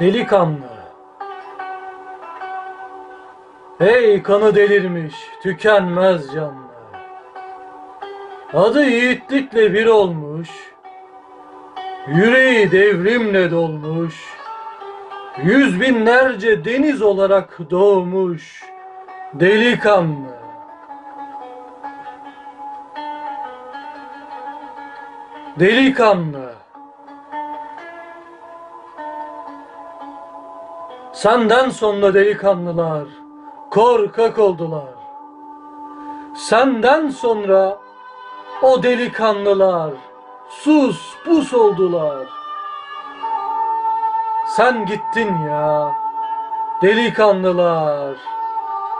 Delikanlı. Hey kanı delirmiş, tükenmez canlı. Adı yiğitlikle bir olmuş, yüreği devrimle dolmuş, yüz binlerce deniz olarak doğmuş delikanlı. Delikanlı. Senden sonra delikanlılar korkak oldular. Senden sonra o delikanlılar sus pus oldular. Sen gittin ya delikanlılar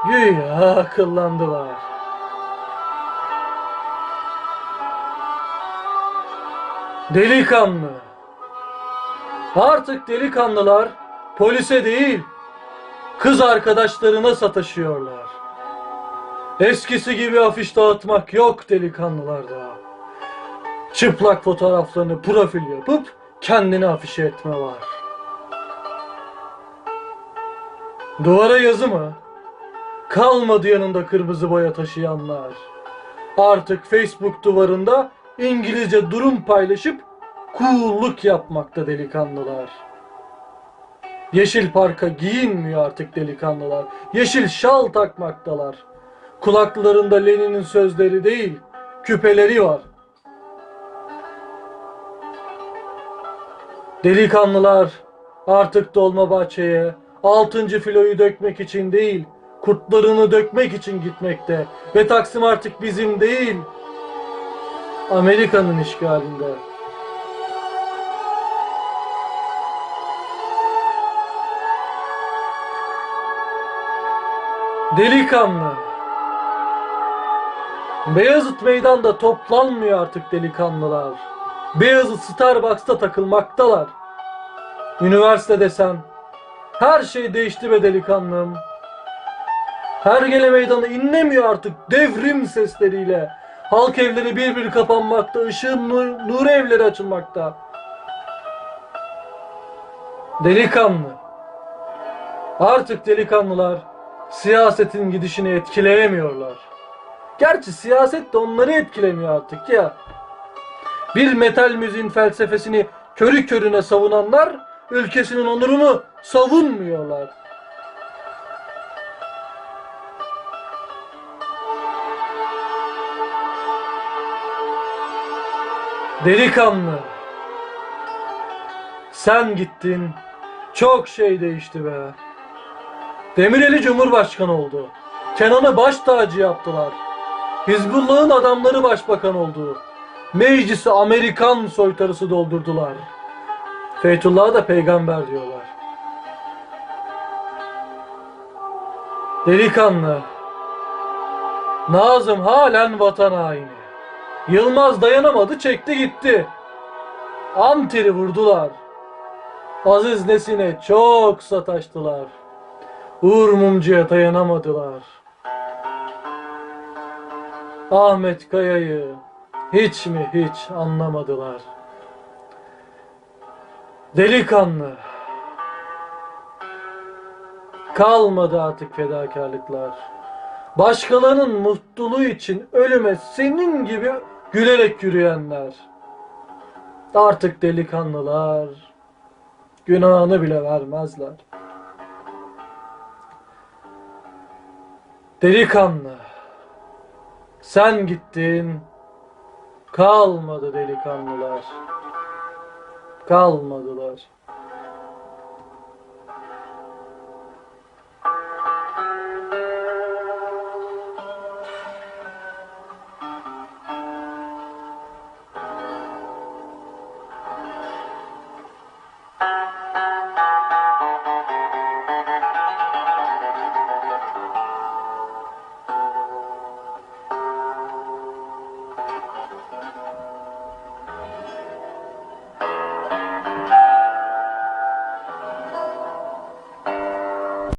güya akıllandılar. Delikanlı. Artık delikanlılar polise değil, kız arkadaşlarına sataşıyorlar. Eskisi gibi afiş dağıtmak yok delikanlılarda. Çıplak fotoğraflarını profil yapıp kendini afişe etme var. Duvara yazı mı? Kalmadı yanında kırmızı boya taşıyanlar. Artık Facebook duvarında İngilizce durum paylaşıp cool'luk yapmakta delikanlılar. Yeşil parka giyinmiyor artık delikanlılar. Yeşil şal takmaktalar. Kulaklarında Lenin'in sözleri değil, küpeleri var. Delikanlılar artık Dolmabahçe'ye altıncı filoyu dökmek için değil, kurtlarını dökmek için gitmekte. Ve Taksim artık bizim değil, Amerika'nın işgalinde. Delikanlı. Beyazıt meydanda toplanmıyor artık delikanlılar. Beyazıt Starbucks'ta takılmaktalar. Üniversite desem her şey değişti be delikanlım. Hergele meydana inlemiyor artık devrim sesleriyle. Halk evleri bir bir kapanmakta, ışığın nur, nur evleri açılmakta. Delikanlı. Artık delikanlılar siyasetin gidişini etkileyemiyorlar. Gerçi siyaset de onları etkilemiyor artık ya. Bir metal müziğin felsefesini körü körüne savunanlar ülkesinin onurunu savunmuyorlar. Delikanlı. Sen gittin. Çok şey değişti be. Demireli Cumhurbaşkanı oldu. Kenan'ı baş tacı yaptılar. Hizbullah'ın adamları başbakan oldu. Meclisi Amerikan soytarısı doldurdular. Feytullah'a da peygamber diyorlar. Delikanlı. Nazım halen vatan haini. Yılmaz dayanamadı çekti gitti. Antiri vurdular. Aziz Nesin'e çok sataştılar. Uğur Mumcu'ya dayanamadılar. Ahmet Kaya'yı hiç mi hiç anlamadılar. Delikanlı. Kalmadı artık fedakarlıklar. Başkalarının mutluluğu için ölüme senin gibi gülerek yürüyenler. Artık delikanlılar günahını bile vermezler. Delikanlı. Sen gittin. Kalmadı delikanlılar. Kalmadılar.